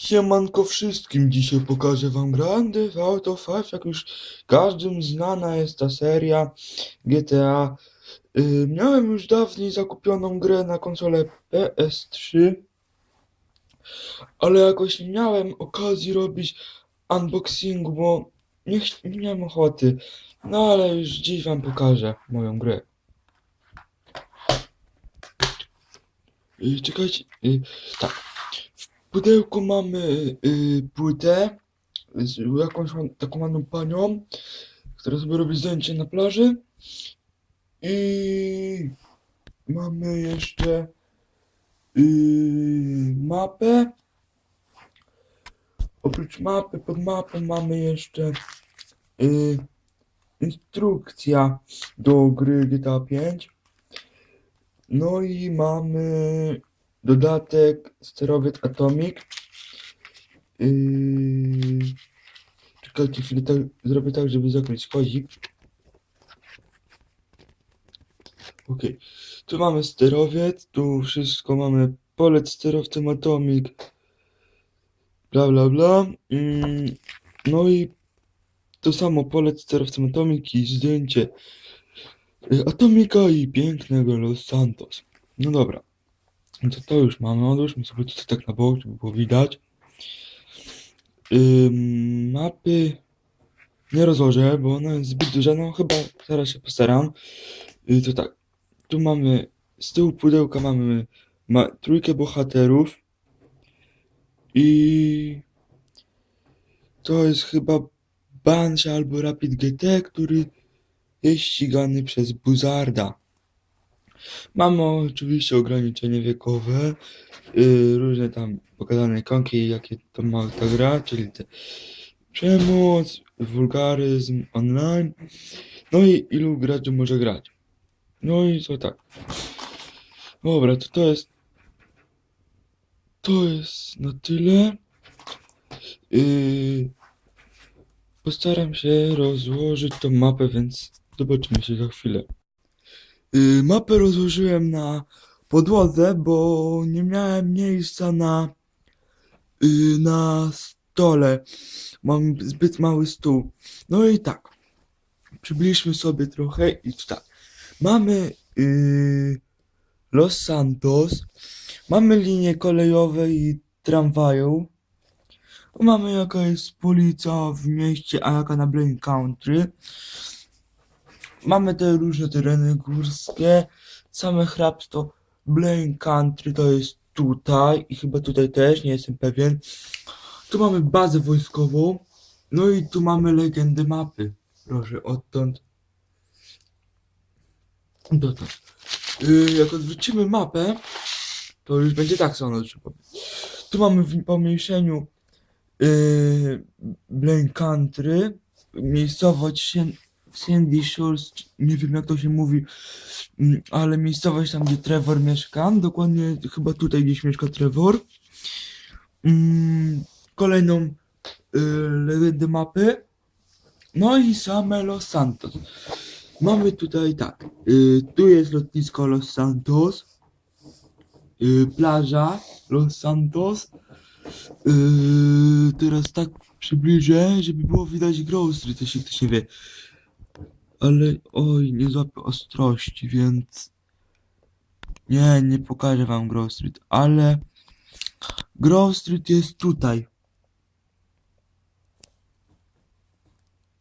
Siemanko wszystkim, dzisiaj pokażę wam Grand Theft Auto 5, jak już każdym znana jest ta seria GTA. Y, miałem już dawniej zakupioną grę na konsolę PS3, ale jakoś nie miałem okazji robić unboxingu, bo nie, nie miałem ochoty. No ale już dziś wam pokażę moją grę. Y, czekajcie, y, tak. Pudełku mamy y, płytę z jakąś taką ładną panią, która sobie robi zdjęcie na plaży. I mamy jeszcze y, mapę. Oprócz mapy, pod mapą mamy jeszcze y, instrukcja do gry GTA 5. No i mamy dodatek sterowiec Atomic. Yy... Czekajcie chwilę, tak, zrobię tak, żeby zakryć kozik. Okej, tu mamy sterowiec, tu wszystko mamy polec sterowcem Atomic. Bla bla bla. Mm, no i to samo polec sterowcem Atomic i zdjęcie y, Atomika i pięknego Los Santos. No dobra. No to to już mamy. Odłóżmy sobie tutaj tak na bok, żeby było widać. Ym, mapy nie rozłożę, bo ona jest zbyt duża. No chyba zaraz się postaram. Y, to tak. Tu mamy z tyłu pudełka mamy ma, trójkę bohaterów. I to jest chyba Banshee albo Rapid GT, który jest ścigany przez Buzarda. Mamy oczywiście ograniczenie wiekowe, yy, różne tam pokazane ikonki, jakie to ma ta gra, czyli te przemoc, wulgaryzm online, no i ilu graczy może grać. No i co tak. Dobra, to to jest to jest na tyle. Yy, postaram się rozłożyć tą mapę, więc zobaczymy się za chwilę. Y, mapę rozłożyłem na podłodze, bo nie miałem miejsca na, y, na stole. Mam zbyt mały stół. No i tak. Przybliżmy sobie trochę i tak. Mamy y, Los Santos. Mamy linie kolejowe i tramwaju. Mamy jaka jest policja w mieście, a jaka na Blaine Country. Mamy te różne tereny górskie. Same hrabstwo Blaine Country to jest tutaj i chyba tutaj też, nie jestem pewien. Tu mamy bazę wojskową. No i tu mamy legendę mapy. Proszę, odtąd. Dotąd. Yy, jak odwrócimy mapę, to już będzie tak samo. Tu mamy w pomniejszeniu yy, Blaine Country, miejscowość się Sandy Shores, nie wiem jak to się mówi, mm, ale miejscowość tam, gdzie Trevor mieszka, dokładnie chyba tutaj gdzieś mieszka Trevor. Mm, Kolejną y, legendę mapy, no i same Los Santos. Mamy tutaj tak, y, tu jest lotnisko Los Santos, y, plaża Los Santos, y, teraz tak przybliżę, żeby było widać Grove Street, jeśli ktoś nie wie. Ale oj, nie złapię ostrości, więc nie, nie pokażę wam Grove Street, ale Grove Street jest tutaj.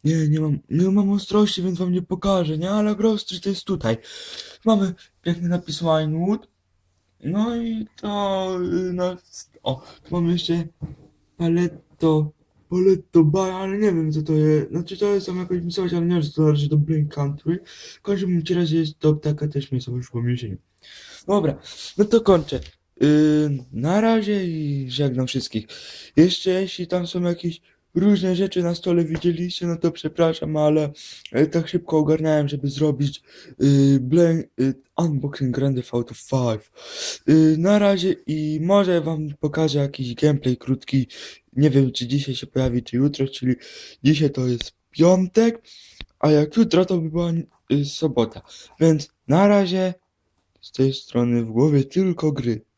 Nie, nie mam, nie mam ostrości, więc wam nie pokażę, nie, ale Grove Street jest tutaj. Mamy piękny napis Winewood. No i to, no, o, tu mamy jeszcze Paletto, Paletto Bar, ale nie wiem co to jest, znaczy to jest tam jakaś miejscowość, ale nie wiem, że to należy do Blaine Country. W każdym razie jest to taka też miejscowość w pomierzeniu. Dobra, no to kończę. Yy, na razie i żegnam wszystkich. Jeszcze jeśli tam są jakieś różne rzeczy na stole widzieliście, no to przepraszam, ale e, tak szybko ogarnąłem, żeby zrobić Blaine, yy, unboxing Grand Theft Auto 5. Yy, na razie i może wam pokażę jakiś gameplay krótki. Nie wiem, czy dzisiaj się pojawi, czy jutro, czyli dzisiaj to jest piątek, a jak jutro to by była yy, sobota. Więc na razie z tej strony w głowie tylko gry.